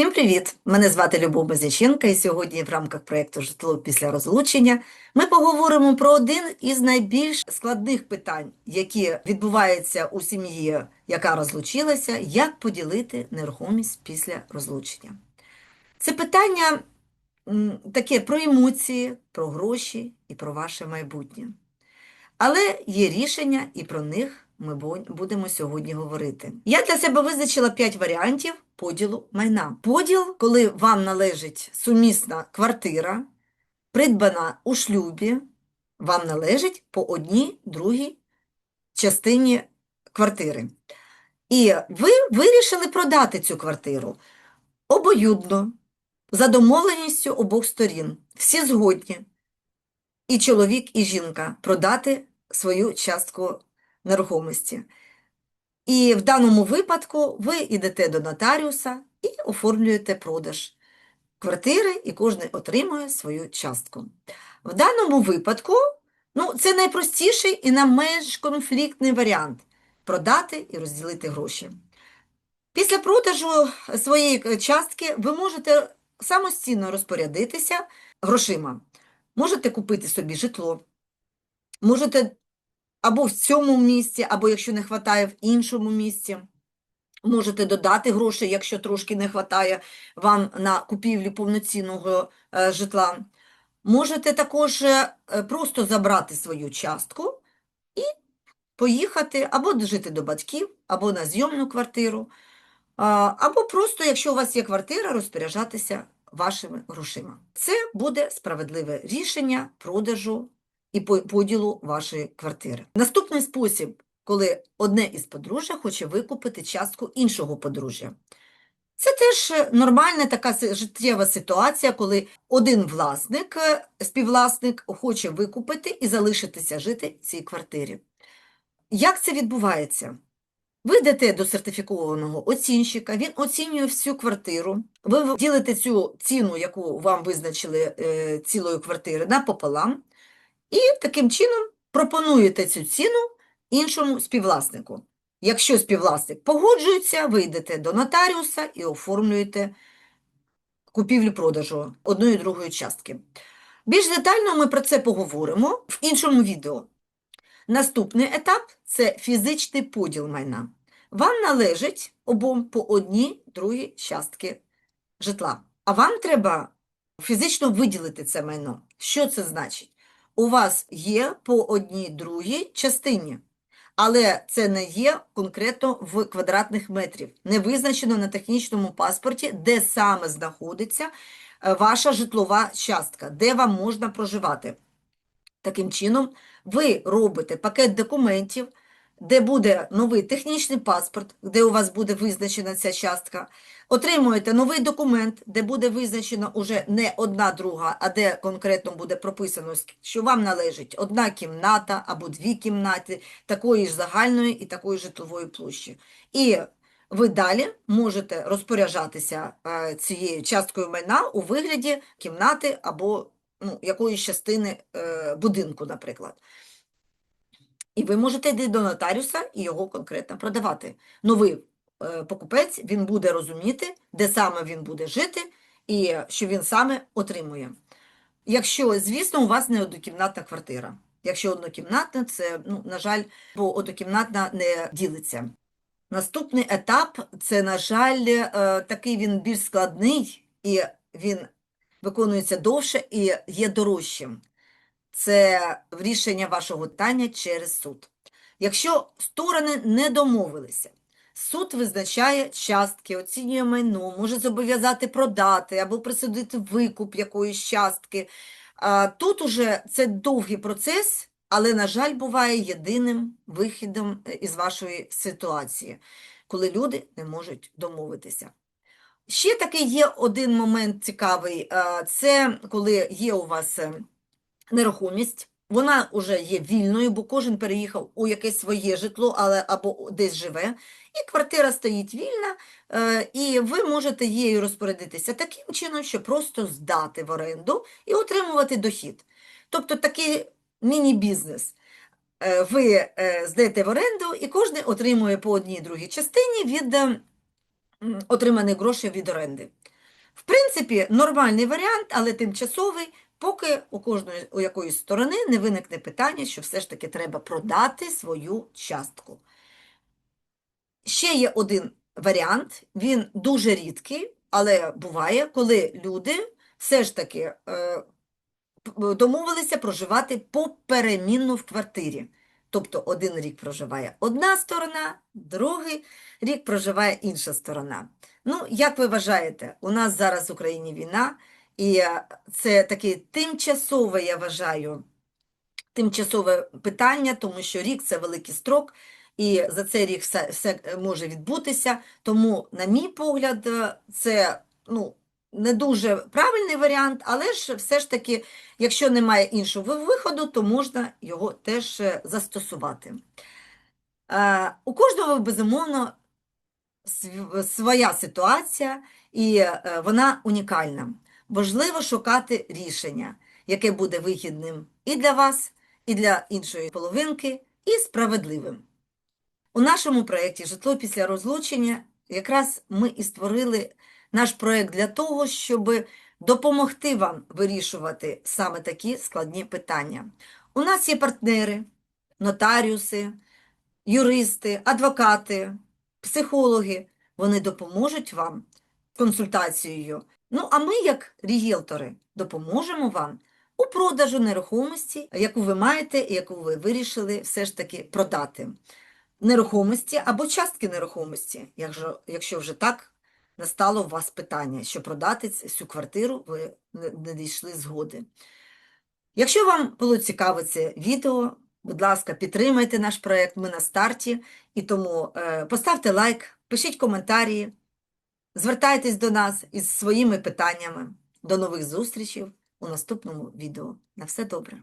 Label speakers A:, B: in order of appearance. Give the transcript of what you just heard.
A: Всім привіт! Мене звати Любов Безяченка, і сьогодні в рамках проєкту Житло після розлучення ми поговоримо про один із найбільш складних питань, які відбуваються у сім'ї, яка розлучилася, як поділити нерухомість після розлучення. Це питання таке про емоції, про гроші і про ваше майбутнє. Але є рішення, і про них ми будемо сьогодні говорити. Я для себе визначила 5 варіантів поділу майна. Поділ, коли вам належить сумісна квартира, придбана у шлюбі, вам належить по одній другій частині квартири. І ви вирішили продати цю квартиру обоюдно, за домовленістю обох сторін. Всі згодні і чоловік, і жінка продати свою частку нерухомості. І в даному випадку ви йдете до нотаріуса і оформлюєте продаж квартири, і кожен отримує свою частку. В даному випадку ну, це найпростіший і найменш конфліктний варіант продати і розділити гроші. Після продажу своєї частки ви можете самостійно розпорядитися грошима. Можете купити собі житло, можете або в цьому місці, або якщо не вистачає в іншому місці. Можете додати гроші, якщо трошки не вистачає вам на купівлю повноцінного е, житла. Можете також е, просто забрати свою частку і поїхати або жити до батьків, або на зйомну квартиру, або просто, якщо у вас є квартира, розпоряджатися вашими грошима. Це буде справедливе рішення продажу і по- поділу вашої квартири. Наступний спосіб, коли одне із подружжя хоче викупити частку іншого подружжя. Це теж е, нормальна така життєва ситуація, коли один власник, е, співвласник хоче викупити і залишитися жити в цій квартирі. Як це відбувається? Ви йдете до сертифікованого оцінщика, він оцінює всю квартиру, ви ділите цю ціну, яку вам визначили е, цілої квартири, напополам, і таким чином пропонуєте цю ціну іншому співвласнику. Якщо співвласник погоджується, ви йдете до нотаріуса і оформлюєте купівлю-продажу одної і другої частки. Більш детально ми про це поговоримо в іншому відео. Наступний етап це фізичний поділ майна. Вам належить обом по одній другій частки житла. А вам треба фізично виділити це майно. Що це значить? У вас є по одній другій частині, але це не є конкретно в квадратних метрів. Не визначено на технічному паспорті, де саме знаходиться е, ваша житлова частка, де вам можна проживати. Таким чином, ви робите пакет документів, де буде новий технічний паспорт, де у вас буде визначена ця частка. Отримуєте новий документ, де буде визначено уже не одна друга, а де конкретно буде прописано, що вам належить одна кімната або дві кімнати такої ж загальної і такої житлової площі. І ви далі можете розпоряджатися е, цією часткою майна у вигляді кімнати або ну, якоїсь частини е, будинку, наприклад. І ви можете йти до нотаріуса і його конкретно продавати. Новий е, покупець він буде розуміти, де саме він буде жити і що він саме отримує. Якщо, звісно, у вас не однокімнатна квартира. Якщо однокімнатна, це, ну, на жаль, бо однокімнатна не ділиться. Наступний етап це, на жаль, е, такий він більш складний, і він виконується довше і є дорожчим. Це рішення вашого питання через суд. Якщо сторони не домовилися, суд визначає частки, оцінює майно, може зобов'язати продати або присудити викуп якоїсь частки. Тут уже це довгий процес, але, на жаль, буває єдиним вихідом е, із вашої ситуації, коли люди не можуть домовитися. Ще такий є один момент цікавий, це коли є у вас е, нерухомість, вона вже є вільною, бо кожен переїхав у якесь своє житло, але або десь живе, і квартира стоїть вільна, е, і ви можете її розпорядитися таким чином, що просто здати в оренду і отримувати дохід. Тобто такий міні-бізнес. Е, Ви е, здаєте в оренду, і кожен отримує по одній другій частині від е, отриманих грошей від оренди. В принципі, нормальний варіант, але тимчасовий, поки у кожної у якоїсь сторони не виникне питання, що все ж таки треба продати свою частку. Ще є один варіант, він дуже рідкий, але буває, коли люди все ж таки е, домовилися проживати поперемінно в квартирі. Тобто один рік проживає одна сторона, другий рік проживає інша сторона. Ну, як ви вважаєте, у нас зараз в Україні війна, і це таке тимчасове, я вважаю, тимчасове питання, тому що рік це великий строк, і за цей рік все, все може відбутися. Тому, на мій погляд, це ну, не дуже правильний варіант, але ж все ж таки, якщо немає іншого виходу, то можна його теж е, застосувати. Е, У кожного, безумовно, своя ситуація, і е, вона унікальна. Важливо шукати рішення, яке буде вигідним і для вас, і для іншої половинки, і справедливим. У нашому проєкті Житло після розлучення якраз ми і створили наш проєкт для того, щоб допомогти вам вирішувати саме такі складні питання. У нас є партнери, нотаріуси, юристи, адвокати, психологи. Вони допоможуть вам консультацією. Ну, а ми, як рієлтори, допоможемо вам у продажу нерухомості, яку ви маєте і яку ви вирішили все ж таки продати. Нерухомості або частки нерухомості, якщо, вже так настало у вас питання, що продати цю квартиру ви не, не дійшли згоди. Якщо вам було цікаво це відео, будь ласка, підтримайте наш проект, ми на старті, і тому е, поставте лайк, пишіть коментарі, звертайтесь до нас із своїми питаннями. До нових зустрічей у наступному відео. На все добре!